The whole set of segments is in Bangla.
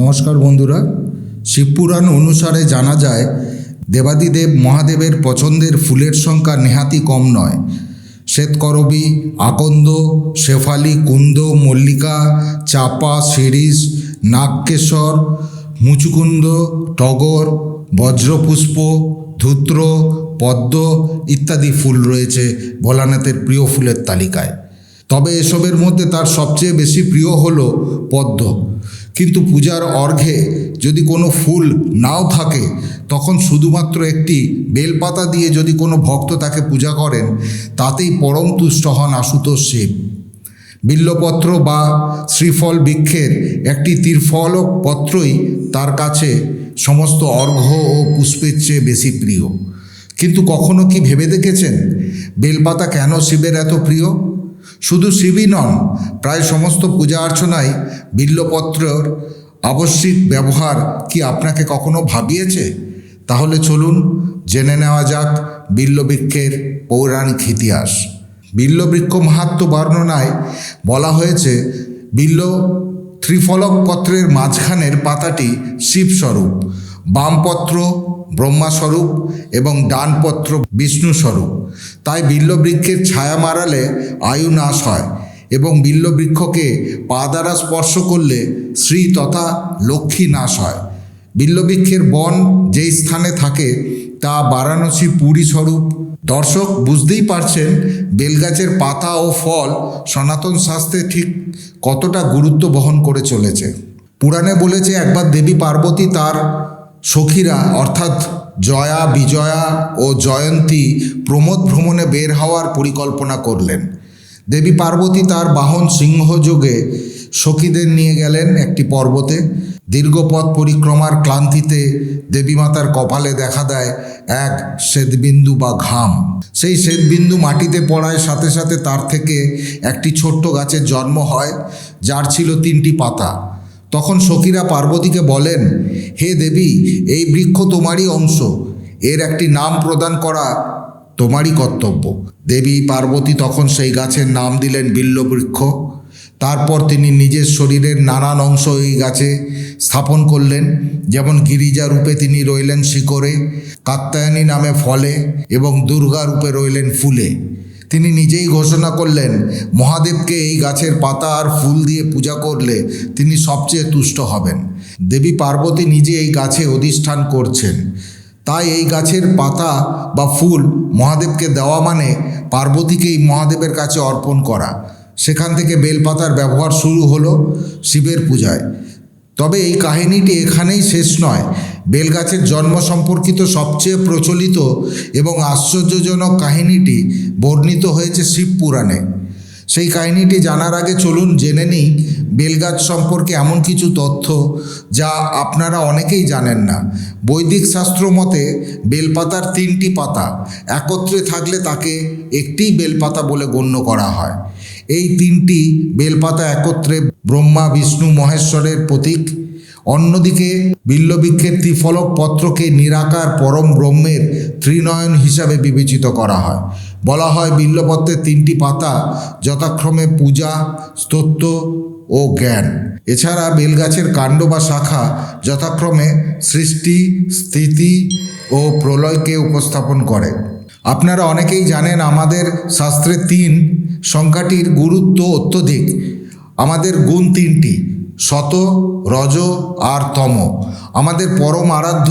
নমস্কার বন্ধুরা, শিবপুরাণ অনুসারে জানা যায়, দেবাদিদেব মহাদেবের পছন্দের ফুলের সংখ্যা নেহাতি কম নয়। শ্বেতকরবী, আকন্দ, শেফালি, কুন্দ, মল্লিকা, চাপা, শিরিষ, নাগকেশর, মুচুকুন্দ, টগর, বজ্রপুষ্প, ধূত্র, পদ্ম ইত্যাদি ফুল রয়েছে ভোলানাথের প্রিয় ফুলের তালিকায়। তবে এসবের মধ্যে তার সবচেয়ে বেশি প্রিয় হলো পদ্ম। কিন্তু পূজার অর্ঘে যদি কোনো ফুল নাও থাকে, তখন শুধুমাত্র একটি বেলপাতা দিয়ে যদি কোনো ভক্ত তাকে পূজা করেন, তাতেই পরম তুষ্ট হন আশুতোষ শিব বিল্লপত্র বা শ্রীফল বৃক্ষের একটি তীরফলক পত্রই তার কাছে সমস্ত অর্ঘ্য ও পুষ্পের চেয়ে বেশি প্রিয়। কিন্তু কখনো কি ভেবে দেখেছেন, বেলপাতা কেন শিবের এত প্রিয়? শুধু শিবই নন, প্রায় সমস্ত পূজা অর্চনায় বিল্লপত্রর আবশ্যিক ব্যবহার কি আপনাকে কখনো ভাবিয়েছে? তাহলে চলুন জেনে নেওয়া যাক বিল্লবৃক্ষের পৌরাণিক ইতিহাস। বিল্লবৃক্ষ মাহাত্ম বর্ণনায় বলা হয়েছে বিল্ল ত্রিফলক পত্রের মাঝখানের পাতাটি শিবস্বরূপ। বামপত্র, ব্রহ্মাস্বরূপ এবং ডানপত্র বিষ্ণুস্বরূপ। তাই বিল্লবৃক্ষের ছায়া মারালে আয়ু নাশ হয় এবং বিল্লবৃক্ষকে পা দ্বারা স্পর্শ করলে শ্রী তথা লক্ষ্মী নাশ হয়। বিল্লবৃক্ষের বন যেই স্থানে থাকে তা বারাণসী পুরী স্বরূপ দর্শক বুঝতেই পারছেন বেলগাছের পাতা ও ফল সনাতন শাস্ত্রে ঠিক কতটা গুরুত্ব বহন করে চলেছে। পুরাণে বলেছে, একবার দেবী পার্বতী তার সখীরা, অর্থাৎ জয়া, বিজয়া ও জয়ন্তী প্রমোদ ভ্রমণে বের হওয়ার পরিকল্পনা করলেন। দেবী পার্বতী তার বাহন সিংহযোগে সখীদের নিয়ে গেলেন একটি পর্বতে। দীর্ঘপথ পরিক্রমার ক্লান্তিতে দেবীমাতার কপালে দেখা দেয় এক শ্বেতবিন্দু বা ঘাম। সেই শ্বেতবিন্দু মাটিতে পড়ায় সাথে সাথে তার থেকে একটি ছোট্ট গাছের জন্ম হয়, যার ছিল তিনটি পাতা। তখন সখীরা পার্বতীকে বলেন, হে দেবী, এই বৃক্ষ তোমারই অংশ। এর একটি নাম প্রদান করা তোমারই কর্তব্য। দেবী পার্বতী তখন সেই গাছের নাম দিলেন বিল্লবৃক্ষ তারপর তিনি নিজের শরীরের নানান অংশ এই গাছে স্থাপন করলেন, যেমন গিরিজা রূপে তিনি রইলেন শিকড়ে কাত্যায়নী নামে ফলে এবং দুর্গা রূপে রইলেন ফুলে। তিনি নিজেই ঘোষণা করলেন, মহাদেবকে এই গাছের পাতা আর ফুল দিয়ে পূজা করলে তিনি সবচেয়ে তুষ্ট হবেন। দেবী পার্বতী নিজে এই গাছে অধিষ্ঠান করছেন। তাই এই গাছের পাতা বা ফুল মহাদেবকে দেওয়া মানে পার্বতীকেই মহাদেবের কাছে অর্পণ করা। সেখান থেকে বেলপাতার ব্যবহার শুরু হলো শিবের পূজায়। তবে এই কাহিনীটি এখানেই শেষ নয়। বেলগাছের জন্ম সম্পর্কিত সবচেয়ে প্রচলিত এবং আশ্চর্যজনক কাহিনীটি বর্ণিত হয়েছে শিব পুরাণে। সেই কাহিনীটি জানার আগে চলুন জেনে নিই বেলগাছ সম্পর্কে এমন কিছু তথ্য যা আপনারা অনেকেই জানেন না। বৈদিক শাস্ত্র মতে বেলপাতার তিনটি পাতা একত্রে থাকলে তাকে একটিই বেলপাতা বলে গণ্য করা হয়। এই তিনটি বেলপাতা একত্রে ব্রহ্মা, বিষ্ণু, মহেশ্বরের প্রতীক। অন্যদিকে বিল্লবৃক্ষের ত্রিফলক পত্রকে নিরাকার পরম ব্রহ্মের ত্রিনয়ন হিসাবে বিবেচিত করা হয়। বলা হয় বিল্লপত্রের তিনটি পাতা যথাক্রমে পূজা, স্তোত্র ও জ্ঞান। এছাড়া বেলগাছের কাণ্ড বা শাখা যথাক্রমে সৃষ্টি, স্থিতি ও প্রলয়কে উপস্থাপন করে। আপনারা অনেকেই জানেন আমাদের শাস্ত্রে তিন সংখ্যাটির গুরুত্ব অত্যধিক। আমাদের গুণ তিনটি শত রজ আর তম। আমাদের পরম আরাধ্য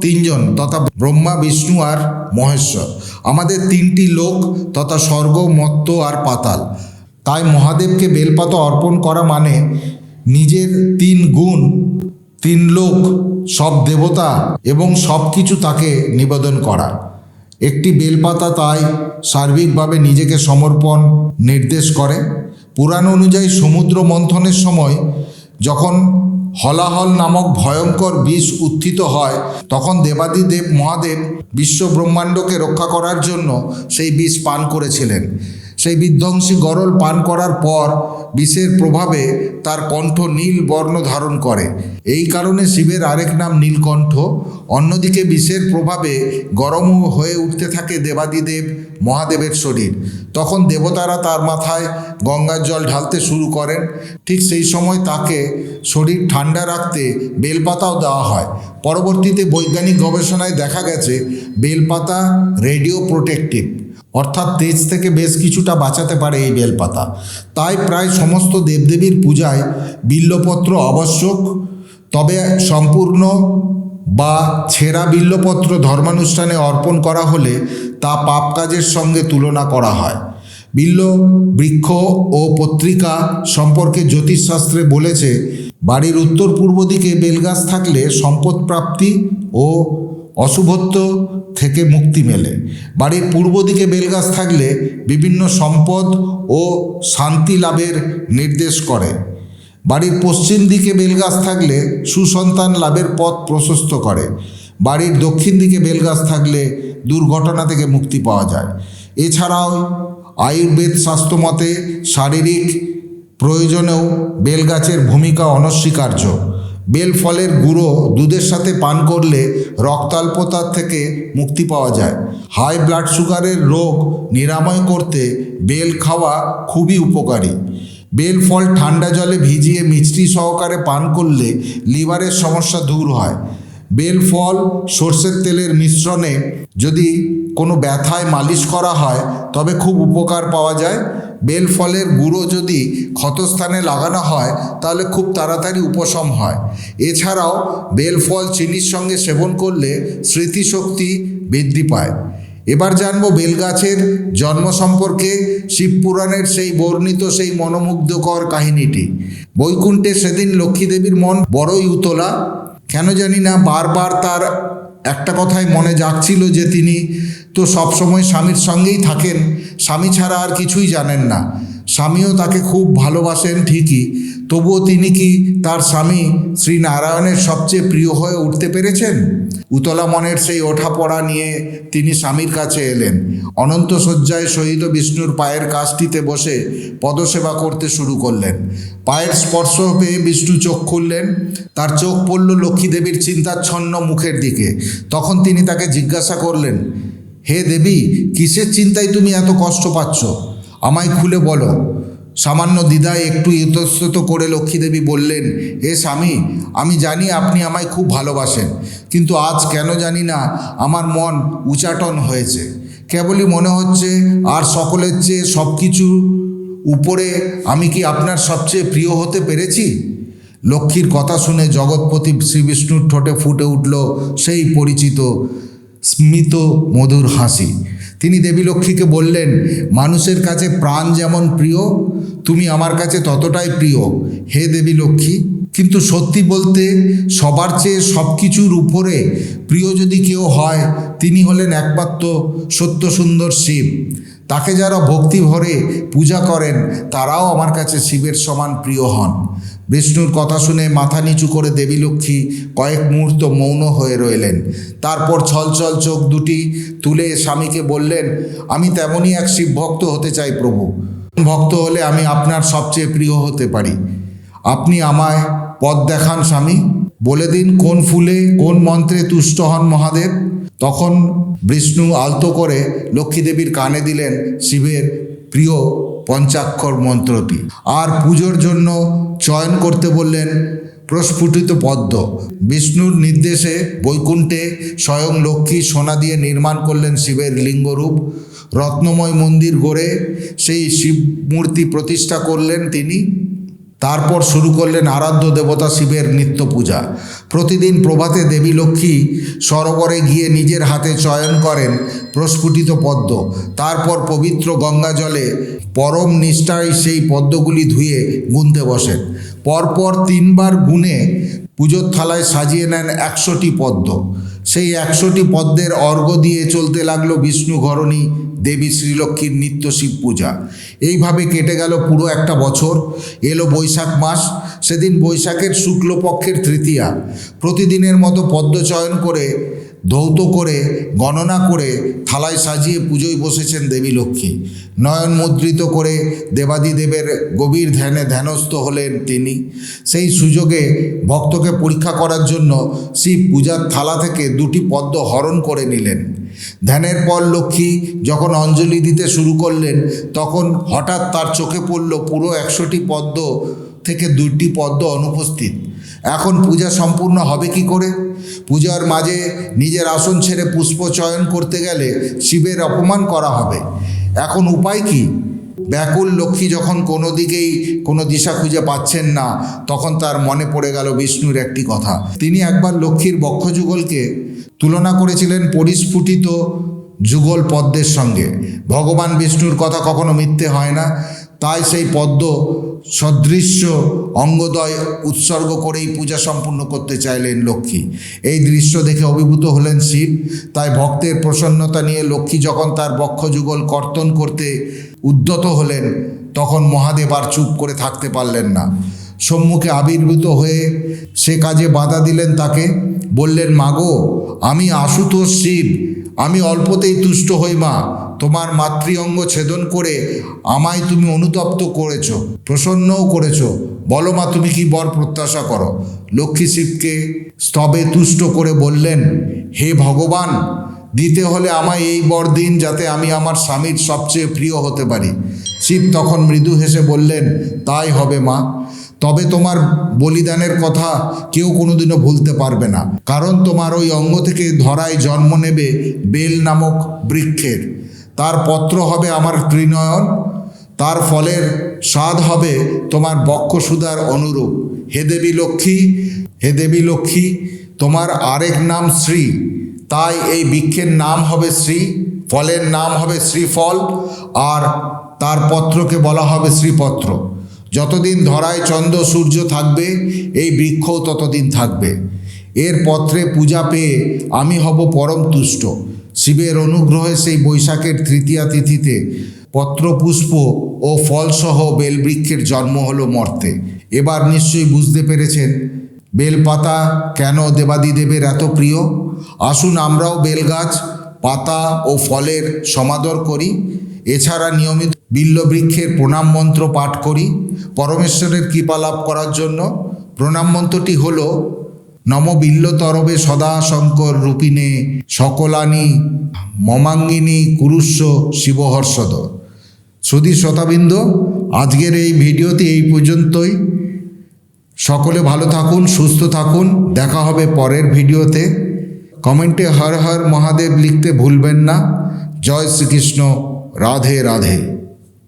তিনজন, তথা ব্রহ্মা, বিষ্ণু আর মহেশ্বর। আমাদের তিনটি লোক, তথা স্বর্গ, মত্ত আর পাতাল। তাই মহাদেবকে বেলপাতা অর্পণ করা মানে নিজের তিন গুণ, তিন লোক, সব দেবতা এবং সব কিছু তাকে নিবেদন করা। একটি বেলপাতা তাই সার্বিকভাবে নিজেকে সমর্পণ, নির্দেশ করে। পুরাণ অনুযায়ী সমুদ্র মন্থনের সময় যখন হলাহল নামক ভয়ঙ্কর বিষ উত্থিত হয়, তখন দেবাদিদেব মহাদেব বিশ্ব ব্রহ্মাণ্ডকে রক্ষা করার জন্য সেই বিষ পান করেছিলেন। বিধ্বংসী গরল পান করার পর বিষের প্রভাবে তার কণ্ঠ নীল বর্ণ ধারণ করে। এই কারণে শিবের আরেক নাম নীলকণ্ঠ। অন্যদিকে বিষের প্রভাবে গরম হয়ে উঠতে থাকে দেবাদিদেব মহাদেবের শরীর। তখন দেবতারা তার মাথায় গঙ্গার জল ঢালতে শুরু করেন। ঠিক সেই সময় তাকে শরীর ঠান্ডা রাখতে বেলপাতাও দেওয়া হয়। পরবর্তীতে বৈজ্ঞানিক গবেষণায় দেখা গেছে, বেলপাতা রেডিও প্রোটেক্টিভ। অর্থাৎ তেজ থেকে বেশ কিছুটা বাঁচাতে পারে এই বেলপাতা। তাই প্রায় সমস্ত দেবদেবীর পূজায় বিল্লপত্র আবশ্যক। তবে সম্পূর্ণ বা ছেঁড়া বিল্লপত্র ধর্মানুষ্ঠানে অর্পণ করা হলে তা পাপ কাজের সঙ্গে তুলনা করা হয়। বিল্ল, বৃক্ষ ও পত্রিকা সম্পর্কে জ্যোতিষশাস্ত্রে বলেছে, বাড়ির উত্তর পূর্ব দিকে বেলগাছ থাকলে সম্পদ প্রাপ্তি ও অশুভত্ব থেকে মুক্তি মেলে। বাড়ির পূর্ব দিকে বেলগাছ থাকলে বিভিন্ন সম্পদ ও শান্তি লাভের নির্দেশ করে। বাড়ির পশ্চিম দিকে বেলগাছ থাকলে সুসন্তান লাভের পথ প্রশস্ত করে। বাড়ির দক্ষিণ দিকে বেলগাছ থাকলে দুর্ঘটনা থেকে মুক্তি পাওয়া যায়। এছাড়াও আয়ুর্বেদ স্বাস্থ্যমতে শারীরিক প্রয়োজনেও বেলগাছের ভূমিকা অনস্বীকার্য। বেল ফলের গুঁড়ো দুধের সাথে পান করলে রক্তাল্পতার থেকে মুক্তি পাওয়া যায়। হাই ব্লাড সুগারের রোগ নিরাময় করতে বেল খাওয়া খুবই উপকারী। বেল ফল ঠান্ডা জলে ভিজিয়ে মিষ্টি সহকারে পান করলে লিভারের সমস্যা দূর হয়। বেল ফল সর্ষের তেলের মিশ্রণে যদি কোনো ব্যথায় মালিশ করা হয়, তবে খুব উপকার পাওয়া যায়। বেল ফলের গুঁড়ো যদি ক্ষতস্থানে লাগানো হয়, তাহলে খুব তাড়াতাড়ি উপশম হয়। এছাড়াও বেল ফল চিনির সঙ্গে সেবন করলে স্মৃতিশক্তি বৃদ্ধি পায়। এবার জানব বেলগাছের জন্ম সম্পর্কে শিবপুরাণের সেই বর্ণিত সেই মনোমুগ্ধকর কাহিনীটি। বৈকুণ্ঠে সেদিন লক্ষ্মীদেবীর মন বড়ই উতলা। কেন জানি না, বারবার তার একটা কথাই মনে যাচ্ছিল যে তিনি তো সবসময় স্বামীর সঙ্গেই থাকেন। স্বামী ছাড়া আর কিছুই জানেন না। স্বামীও তাকে খুব ভালোবাসেন ঠিকই। তবুও তিনি কি তার স্বামী শ্রী নারায়ণের সবচেয়ে প্রিয় হয়ে উঠতে পেরেছেন? উতলা মনের সেই ওঠাপড়া নিয়ে তিনি স্বামীর কাছে এলেন। অনন্ত শয্যায় শহীদ বিষ্ণুর পায়ের কাজটিতে বসে পদসেবা করতে শুরু করলেন। পায়ের স্পর্শ পেয়ে বিষ্ণু চোখ খুললেন। তার চোখ পড়ল লক্ষ্মীদেবীর চিন্তাচ্ছন্ন মুখের দিকে। তখন তিনি তাকে জিজ্ঞাসা করলেন হে দেবী, কিসের চিন্তায় তুমি এত কষ্ট পাচ্ছ? আমায় খুলে বলো। সামান্য দ্বিধায় একটু ইতস্তত করে লক্ষ্মীদেবী বললেন, হে স্বামী, আমি জানি আপনি আমায় খুব ভালোবাসেন, কিন্তু আজ কেন জানি না আমার মন উচাটন হয়েছে। কেবলই মনে হচ্ছে আর সকলের চেয়ে সব কিছু উপরে আমি কি আপনার সবচেয়ে প্রিয় হতে পেরেছি? লক্ষ্মীর কথা শুনে জগৎপতি শ্রীবিষ্ণুর ঠোঁটে ফুটে উঠল সেই পরিচিত স্মিত মধুর হাসি। তিনি দেবী লক্ষ্মীকে বললেন, মানুষের কাছে প্রাণ যেমন প্রিয়, তুমি আমার কাছে ততটাই প্রিয়। হে দেবী লক্ষ্মী, কিন্তু সত্যি বলতে সবার চেয়ে সব কিছুর উপরে প্রিয় যদি কেউ হয়, তিনি হলেন একমাত্র সত্য সুন্দর শিব। তাকে যারা ভক্তি ভরে পূজা করেন, তারাও আমার কাছে শিবের সমান প্রিয় হন। বিষ্ণুর কথা শুনে মাথা নিচু করে দেবী লক্ষ্মী কয়েক মুহূর্ত মৌন হয়ে রইলেন। তারপর ছলছল চোখ দুটি তুলে স্বামীকে বললেন, আমি তেমনই এক শিব ভক্ত হতে চাই প্রভু। ভক্ত হলে আমি আপনার সবচেয়ে প্রিয় হতে পারি। আপনি আমায় পথ দেখান স্বামী। বলে দিন কোন ফুলে কোন মন্ত্রে তুষ্ট হন মহাদেব। তখন বিষ্ণু আলতো করে লক্ষ্মীদেবীর কানে দিলেন, শিবের প্রিয় পঞ্চাক্ষর মন্ত্রটি আর পুজোর জন্য চয়ন করতে বললেন প্রস্ফুটিত পদ্ম। বিষ্ণুর নির্দেশে বৈকুণ্ঠে স্বয়ং লক্ষ্মী সোনা দিয়ে নির্মাণ করলেন শিবের লিঙ্গরূপ। রত্নময় মন্দির গড়ে সেই শিব মূর্তি প্রতিষ্ঠা করলেন তিনি। তারপর শুরু করলেন আরাধ্য দেবতা শিবের নিত্য পূজা। প্রতিদিন প্রভাতে দেবী লক্ষ্মী সরোবরে গিয়ে নিজের হাতে চয়ন করেন প্রস্ফুটিত পদ্ম। তারপর পবিত্র গঙ্গা জলে পরম নিষ্ঠায় সেই পদ্মগুলি ধুয়ে গুনতে বসেন। পরপর তিনবার গুনে পুজোর থালায় সাজিয়ে নেন একশোটি পদ্ম। সেই একশোটি পদ্মের অর্ঘ্য দিয়ে চলতে লাগল বিষ্ণু ঘরণী দেবী শ্রীলক্ষ্মীর নিত্য শিব পূজা। এইভাবে কেটে গেল পুরো একটা বছর। এলো বৈশাখ মাস, সেদিন বৈশাখের শুক্লপক্ষের তৃতীয়া। প্রতিদিনের মতো পদ্ম চয়ন করে, ধৌত করে, গণনা করে, থালায় সাজিয়ে পুজোয় বসেছেন দেবী লক্ষ্মী। নয়ন মুদ্রিত করে দেবাদিদেবের গভীর ধ্যানে ধ্যানস্থ হলেন তিনি। সেই সুযোগে ভক্তকে পরীক্ষা করার জন্য শিব পূজার থালা থেকে দুটি পদ্ম হরণ করে নিলেন। ধ্যানের পর লক্ষ্মী যখন অঞ্জলি দিতে শুরু করলেন, তখন হঠাৎ তার চোখে পড়ল পুরো একশোটি পদ্ম থেকে দুইটি পদ্ম অনুপস্থিত। এখন পূজা সম্পূর্ণ হবে কি করে? পূজার মাঝে নিজের আসন ছেড়ে পুষ্প চয়ন করতে গেলে শিবের অপমান করা হবে। এখন উপায় কি? ব্যাকুল লক্ষ্মী যখন কোনো দিকেই কোনো দিশা খুঁজে পাচ্ছেন না, তখন তার মনে পড়ে গেল বিষ্ণুর একটি কথা। তিনি একবার লক্ষ্মীর বক্ষযুগলকে তুলনা করেছিলেন পরিস্ফুটিত যুগল পদ্মের সঙ্গে। ভগবান বিষ্ণুর কথা কখনো মিথ্যে হয় না। তাই সেই পদ্ম সদৃশ্য অঙ্গদয় উৎসর্গ করেই পূজা সম্পূর্ণ করতে চাইলেন লক্ষ্মী। এই দৃশ্য দেখে অভিভূত হলেন শিব। তাই ভক্তের প্রসন্নতা নিয়ে লক্ষ্মী যখন তার বক্ষযুগল কর্তন করতে উদ্যত হলেন, তখন মহাদেব আর চুপ করে থাকতে পারলেন না। সম্মুখে আবির্ভূত হয়ে সে কাজে বাধা দিলেন তাকে, বললেন, মাগো, আমি আশুতোষ শিব। আমি অল্পতেই তুষ্ট হই, মা। তোমার মাতৃ অঙ্গ ছেদন করে আমায় তুমি অনুতপ্ত করেছ, প্রসন্নও করেছ। বলো মা, তুমি কি বর প্রত্যাশা করো? লক্ষ্মী শিবকে স্তবে তুষ্ট করে বললেন, হে ভগবান, দিতে হলে আমায় এই বর দিন যাতে আমি আমার স্বামীর সবচেয়ে প্রিয় হতে পারি। শিব তখন মৃদু হেসে বললেন, তাই হবে মা। তবে তোমার বলিদানের কথা কেউ কোনোদিনও ভুলতে পারবে না, কারণ তোমার ওই অঙ্গ থেকে ধরায় জন্ম নেবে বেল নামক বৃক্ষের। তার পত্র হবে আমার ত্রিনয়ন, তার ফলের স্বাদ হবে তোমার বক্ষসুধার অনুরূপ। হে দেবী লক্ষ্মী, হে দেবী লক্ষ্মী, তোমার আরেক নাম শ্রী, তাই এই বৃক্ষের নাম হবে শ্রী, ফলের নাম হবে শ্রীফল, আর তার পত্রকে বলা হবে শ্রীপত্র। যতদিন ধরায় চন্দ্র, সূর্য থাকবে, এই বৃক্ষও ততদিন থাকবে। এর পত্রে পূজা পেয়ে আমি হব পরম তুষ্ট। শিবের অনুগ্রহে সেই বৈশাখের তৃতীয়া তিথিতে পত্রপুষ্প ও ফলসহ বেলবৃক্ষের জন্ম হলো মর্তে। এবার নিশ্চয়ই বুঝতে পেরেছেন, বেলপাতা কেন দেবাদিদেবের এত প্রিয়? আসুন আমরাও বেলগাছ, পাতা ও ফলের সমাদর করি। এছাড়া নিয়মিত বিল্লবৃক্ষের প্রণাম মন্ত্র পাঠ করি। পরমেশ্বরের কৃপা লাভ করার জন্য প্রণাম মন্ত্রটি হল নম বিল্লতরবে সদা শঙ্কর রূপিণে সকলানি মমাঙ্গিনী কুরুস্ব শিবহর্ষদ। সুধী শ্রোতাবৃন্দ, আজকের এই ভিডিওতে এই পর্যন্তই। সকলে ভালো থাকুন, সুস্থ থাকুন। দেখা হবে পরের ভিডিওতে। কমেন্টে হর হর মহাদেব লিখতে ভুলবেন না। জয় শ্রীকৃষ্ণ। রাধে রাধে।